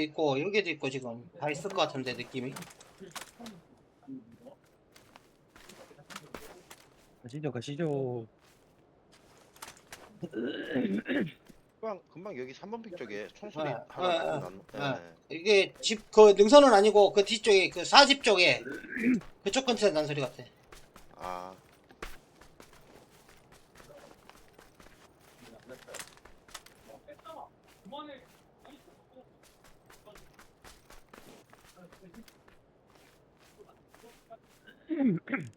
있고 여기도 있고 지금 다 있을 것 같은데 느낌이 가시죠 가시죠 금방 금방 여기 3번 픽 쪽에 총소리 아, 하나 아, 아, 아, 난. 아. 예. 이게 집 그 능선은 아니고 그 뒤쪽에 그 사집 쪽에 그쪽 근처에 난 소리 같아 아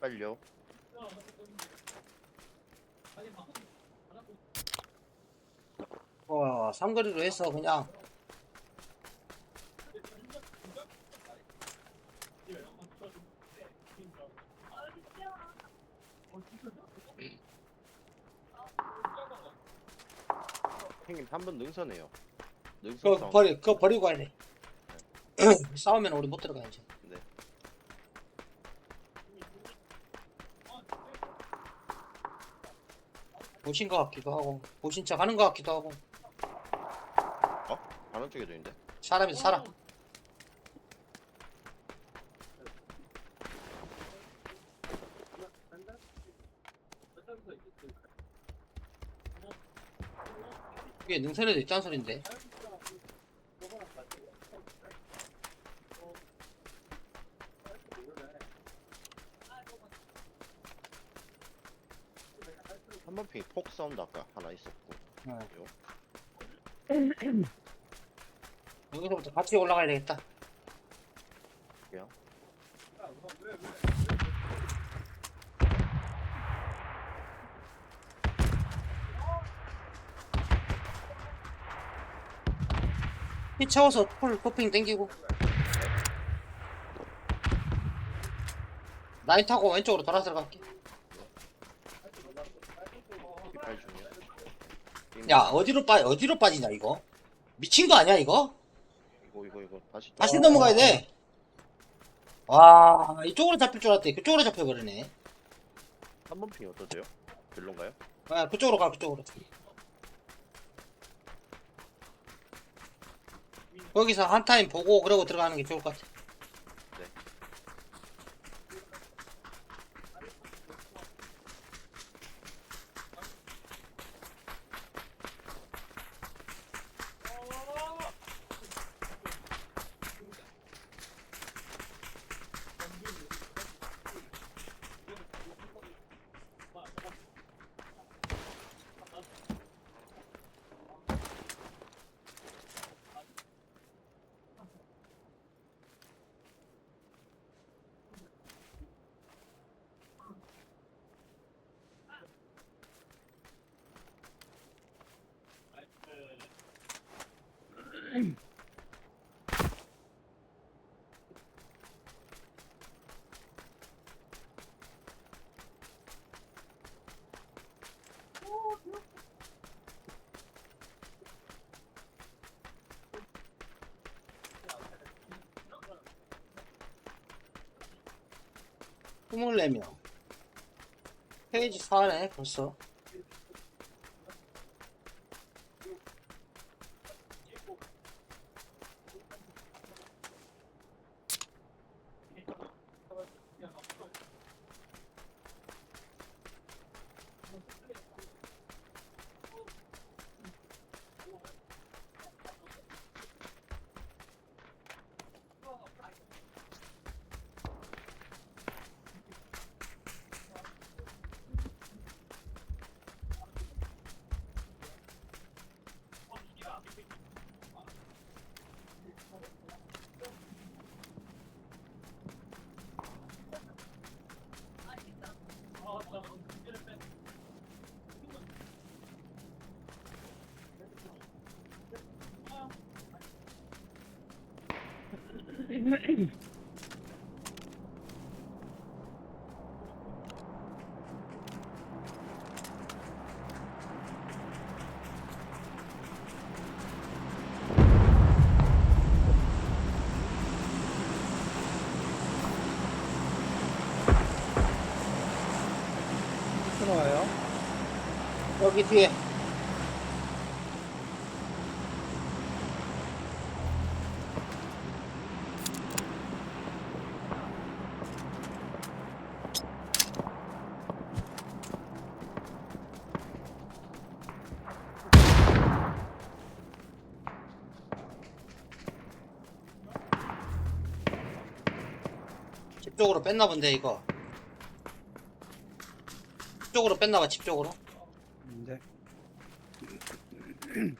빨려. 어 삼거리로 해서 그냥 형님 3번 능선해요. 능선 그거. 버리 그거 버리고 돼 싸우면 우리 못 들어가야지 네. 보신 것 같기도 하고 보신 척 하는 것 같기도 하고. 반원 쪽에도 있는데. 사람이 사람 이게 능선에도 있다는 소린데 한번 픽폭 사운드 아까 하나 있었고. 어. 요. 여기서부터 같이 올라가야 되겠다 그래요? 피 채워서 풀 토핑 땡기고 라인 타고 왼쪽으로 돌아 들어갈게 이팔 중이야. 야 어디로 빠 어디로 빠지냐 이거 미친 거 아니야 이거 이거 이거 이거 다시. 다시 또- 넘어가야 돼. 와 이쪽으로 잡힐 줄 알았더니 그쪽으로 잡혀버리네. 3번 픽 어떠세요? 별론가요? 아 그쪽으로 가 그쪽으로. 거기서 한 타임 보고 그러고 들어가는 게 좋을 것 같아. 24명. 페이지 4네 벌써. 들어와요 집 쪽으로 뺐나 본데 이거. 집 쪽으로 뺐나 봐 집 쪽으로. 이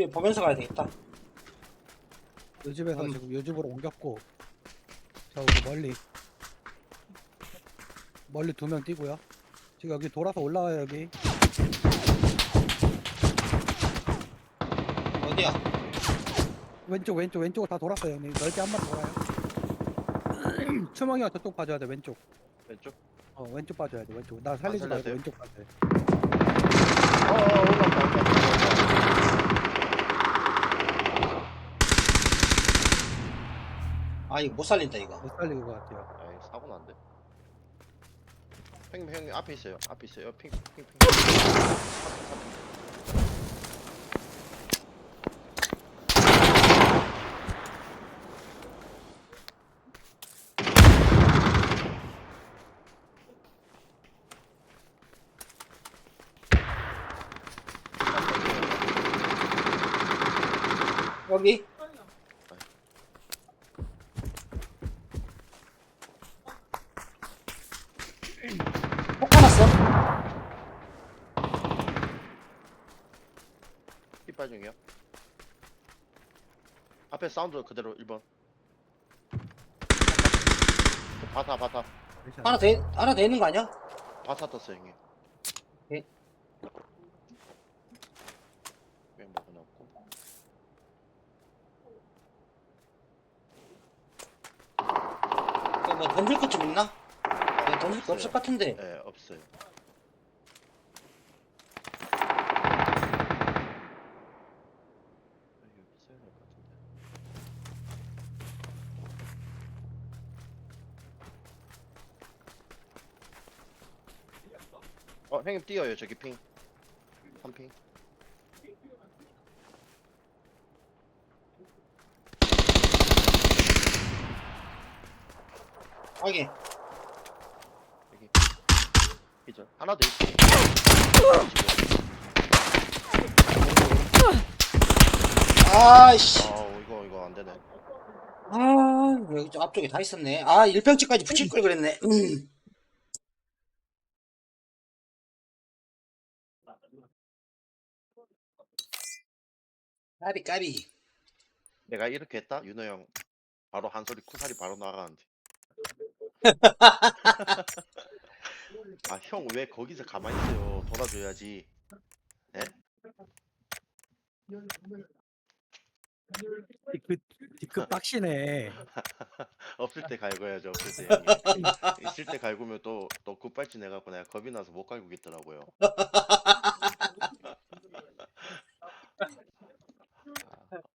뒤에 보면서 가야 되겠다 요 집에서 음. 지금 요 집으로 옮겼고 저기 멀리 멀리 두 명 뛰고요. 지금 여기 돌아서 올라와요 여기. 어디야 왼쪽 왼쪽 왼쪽으로 다 돌았어요 형님. 넓게 한 번 돌아요. 추멍이가 저쪽 봐줘야 돼 왼쪽. 왼쪽. 어 왼쪽 봐줘야 돼 왼쪽. 나 살리지 살려야 말고 돼요? 왼쪽 봐줘야 돼. 어, 어, 올라온다, 올라온다. 아 이거 못 살린다 이거 못 살릴 것 같아요. 아이, 사고 난데. 형님, 형님 앞에 있어요. 앞에 있어요. 핑, 핑, 핑. 핑. 앞에, 앞에. 여기 폭 하났어 깃발 중이요. 앞에 사운드 그대로 1번. 바타, 바타. 하나 더 있- 하나 더 있는 거 아니야? 바타 떴어요, 형님. 예. 왜 먹어놨고. 이거 뭐 던질 것 좀 있나? 네, 던질 거 없을 것 같은데 예, 없어요. 여기 있어야 될 것 같은데. 어, 형님 뛰어요, 저기 핑. 한 핑. 여기 여기. 이전 하나 더 있어. 아이씨 아, 이거 이거 안 되네. 아 여기 저 앞쪽에 다 있었네 아 1평치까지 붙일 걸 그랬네 음. 까비 까비 내가 이렇게 했다, 윤호 형. 바로 한 소리 쿠사리 바로 나가는데. 아, 형 왜 거기서 가만히 있어요? 돌아줘야지. 그 뒤끝 빡시네. 없을 때 갈고야죠. 없을 때. 형님. 있을 때 갈구면 또또 굿발진 해갖고 내가 겁이 나서 못 갈구겠더라고요.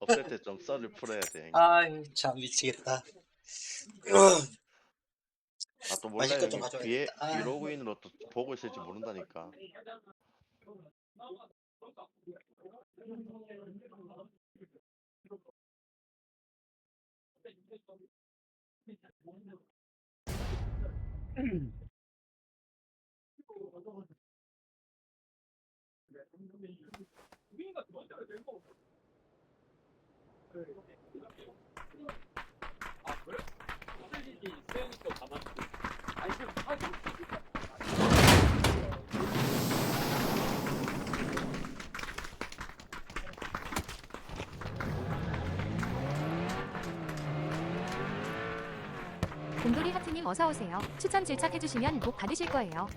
없을 때 좀 썰을 풀어야 돼. 형님. 아이 참 미치겠다 아, 또 몰라요. 형님. 가져와야겠다. 뒤에 아. 뒤 로그인으로 또 보고 있을지 모른다니까. 곰돌이 하트님 어서 오세요. 추천 질착해주시면 복 받으실 거예요.